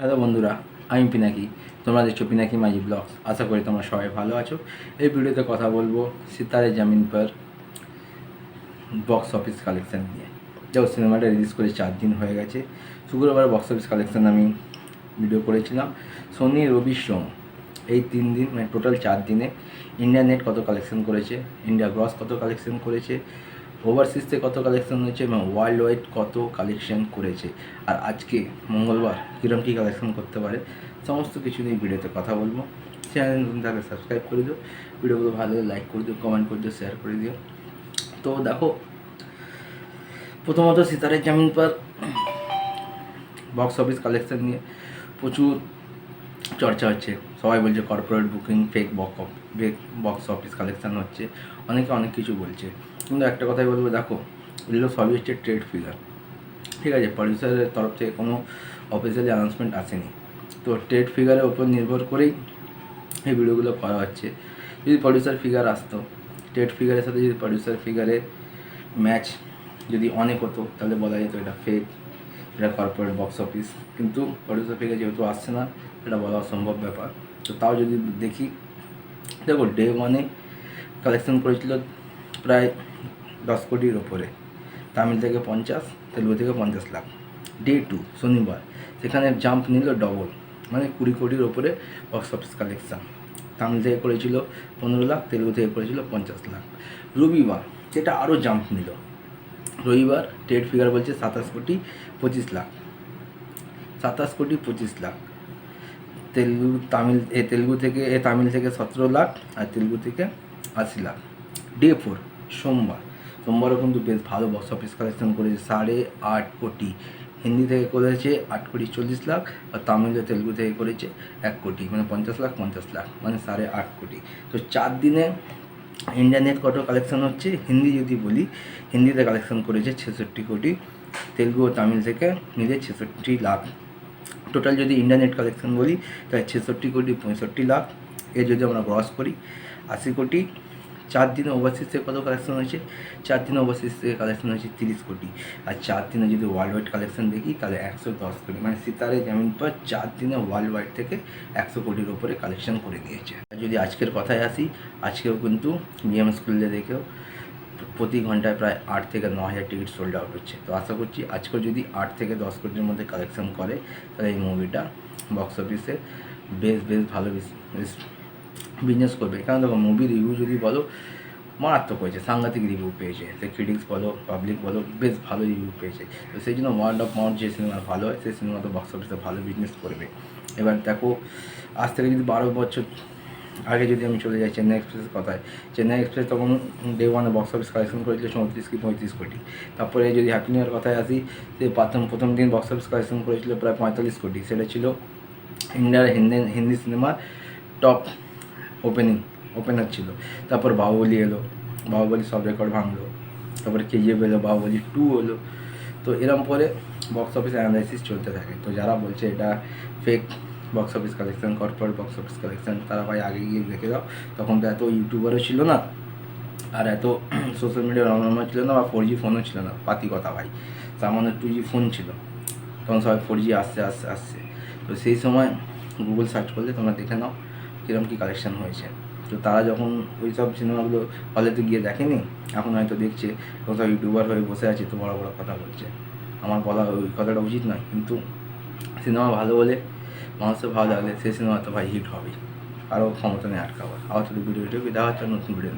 Hello বন্ধুরা, আমি পিনাকি। তোমরা দেখছ পিনাকি মাঝি ব্লগস। আশা করি তোমরা সবাই ভালো আছো। এই ভিডিওতে কথা বলব সিতারে জামিন পর বক্স অফিস কালেকশান নিয়ে। যেমন সিনেমাটা রিলিজ করে চার দিন হয়ে গেছে। শুক্রবার বক্স অফিস কালেকশন আমি ভিডিও করেছিলাম। শনি রবি, সোম। এই তিন দিন মানে টোটাল চার দিনে ইন্ডিয়া নেট কত কালেকশন করেছে ইন্ডিয়া গ্রস কত কালেকশন করেছে ওভারসিজতে কত কালেকশন হয়েছে এবং ওয়ার্ল্ড ওয়াইড কত কালেকশন করেছে? আর আজকে মঙ্গলবার কীরকম কী কালেকশন করতে পারে? সমস্ত কিছু নিয়ে ভিডিওতে কথা বলব। চ্যানেল নতুন সাবস্ক্রাইব করে দিও। ভিডিওগুলো ভালো লাইক করে দিও কমেন্ট করে দিও শেয়ার করে দিও। তো দেখো, প্রথমত সিতারে জামিন পর বক্স অফিস কালেকশন নিয়ে প্রচুর চর্চা হচ্ছে। সবাই বলছে কর্পোরেট বুকিং ফেক বক ফেক বক্স অফিস কালেকশন হচ্ছে। অনেকে অনেক কিছু বলছে। কিন্তু একটা কথাই বলব, দেখো, এগুলো সবই হচ্ছে ট্রেড ফিগার ঠিক আছে? প্রডিউসারের তরফ থেকে কোনো অফিসিয়ালি অ্যানাউন্সমেন্ট আসেনি। তো ট্রেড ফিগারের ওপর নির্ভর করেই এই ভিডিওগুলো করা হচ্ছে। যদি প্রডিউসার ফিগার আসতো ট্রেড ফিগারের সাথে যদি প্রডিউসার ফিগারে ম্যাচ যদি অনেক হতো, তাহলে বলা যেত এটা ফেক এটা কর্পোরেট বক্স অফিস কিন্তু প্রডিউসার ফিগার যেহেতু আসছে না, এটা বলা অসম্ভব ব্যাপার। তো তাও যদি দেখি, দেখো ডে ওয়ানে কালেকশন করেছিল প্রায় দশ কোটির ওপরে। তামিল থেকে পঞ্চাশ, তেলুগু থেকে পঞ্চাশ লাখ। ডে টু শনিবার। সেখানে জাম্প নিল ডবল মানে কুড়ি কোটির ওপরে বক্স অফিস কালেকশান তামিল থেকে করেছিল পনেরো লাখ, তেলুগু থেকে করেছিল পঞ্চাশ লাখ। রবিবার, সেটা আরও জাম্প নিল। রবিবার ট্রেড ফিগার বলছে সাতাশ কোটি পঁচিশ লাখ। সাতাশ কোটি পঁচিশ লাখ। তেলুগু, তামিল, এ তেলুগু থেকে, এ তামিল থেকে সতেরো লাখ আর তেলুগু থেকে আশি লাখ। ডে ফোর সোমবার। সোমবারও কিন্তু বেশ ভালো বক্স অফিস কালেকশন করেছে সাড়ে আট কোটি। হিন্দি থেকে করেছে আট কোটি চল্লিশ লাখ আর তামিল ও তেলুগু থেকে করেছে এক কোটি মানে পঞ্চাশ লাখ পঞ্চাশ লাখ মানে সাড়ে আট কোটি। তো চার দিনে ইন্ডিয়ানের কত কালেকশন হচ্ছে? হিন্দি যদি বলি, হিন্দিতে কালেকশন করেছে ছেষট্টি কোটি, তেলুগু ও তামিল থেকে মিলে ছেষট্টি লাখ। টোটাল যদি ইন্ডিয়া নেট কালেকশন বলি, তাহলে ছেষট্টি কোটি পঁয়ষট্টি লাখ। এ যদি আমরা ক্রস করি, আশি কোটি। চার দিনে ওভারসিজ থেকে কত কালেকশন হয়েছে? চার দিনে ওভারসিজ থেকে কালেকশন হয়েছে তিরিশ কোটি। আর চার দিনে যদি ওয়ার্ল্ড ওয়াইড কালেকশন দেখি, তাহলে একশো দশ কোটি। মানে সিতারে জামিন পর চার দিনে ওয়ার্ল্ড ওয়াইড থেকে একশো কোটির ওপরে কালেকশন করে দিয়েছে। আর যদি আজকের কথায় আসি, আজকেও কিন্তু বিএম স্কুলে দেখেও প্রতি ঘন্টায় প্রায় আট থেকে ন হাজার টিকিট সোল্ড আউট হচ্ছে। তো আশা করছি আজকেও যদি আট থেকে দশ কোটির মধ্যে কালেকশন করে, তাহলে এই মুভিটা বক্স অফিসে বেশ বেশ ভালো বিজনেস করবে। কারণ দেখো মুভি রিভিউ যদি বলো, মারাত্মক হয়েছে। সাংঘাতিক রিভিউ পেয়েছে। সে ক্রিটিক্স বলো পাবলিক বলো, বেশ ভালো রিভিউ পেয়েছে। তো সেই জন্য ওয়ার্ল্ড অফ মাউন্ট যে সিনেমা ভালো হয়, সেই সিনেমা তো বক্স অফিসে ভালো বিজনেস করবে। এবার দেখো, আজ থেকে যদি বারো বছর আগে যদি আমি চলে যাই চেন্নাই এক্সপ্রেসের কথায় চেন্নাই এক্সপ্রেস তখন ডে ওয়ানে বক্স অফিস কালেকশন করেছিল চৌত্রিশ কি পঁয়ত্রিশ কোটি। তারপরে যদি হ্যাপি নিউ ইয়ার কথায় আসি, সে প্রথম প্রথম দিন বক্স অফিস কালেকশন করেছিল প্রায় পঁয়তাল্লিশ কোটি। সেটা ছিল ইন্ডিয়ার হিন্দি হিন্দি সিনেমার টপ ওপেনিং ওপেনার ছিল। তারপর বাহুবলি এলো, বাহুবলি সব রেকর্ড ভাঙলো। তারপরে কেজিএফ এলো, বাহুবলি টু হলো। তো এরম পরে বক্স অফিস অ্যানালাইসিস চলতে থাকে। তো যারা বলছে এটা fake box office collection corporate box office collection তারা ভাই আগে গিয়ে দেখে দাও। তখন তো এত ইউটিউবারও ছিল না, আর এত সোশ্যাল মিডিয়ার অনর্মা ছিল না, বা ফোর জি ফোনও ছিল না। পাতি কথা ভাই। সামান্য টু জি ফোন ছিল। তখন সবাই ফোর জি আসছে আসছে আসছে। তো সেই সময় গুগল সার্চ করলে তোমরা দেখে নাও। কীরকম কী কালেকশান হয়েছে। তো তারা যখন ওই সব সিনেমাগুলো হলেতে গিয়ে দেখেনি, এখন হয়তো দেখছে কোথাও ইউটিউবার হয়ে বসে আছে তো বড় বড় কথা বলছে। আমার বলা ওই কথাটা উচিত নয়, কিন্তু সিনেমা ভালো বলে মানুষের ভালো লাগলে সেই সিনেমা তো ভাই হিট হবেই। আরও ক্ষমতা নেই আটকাবার আবার ভিডিও ভিডিও দেওয়া হচ্ছে নতুন ভিডিও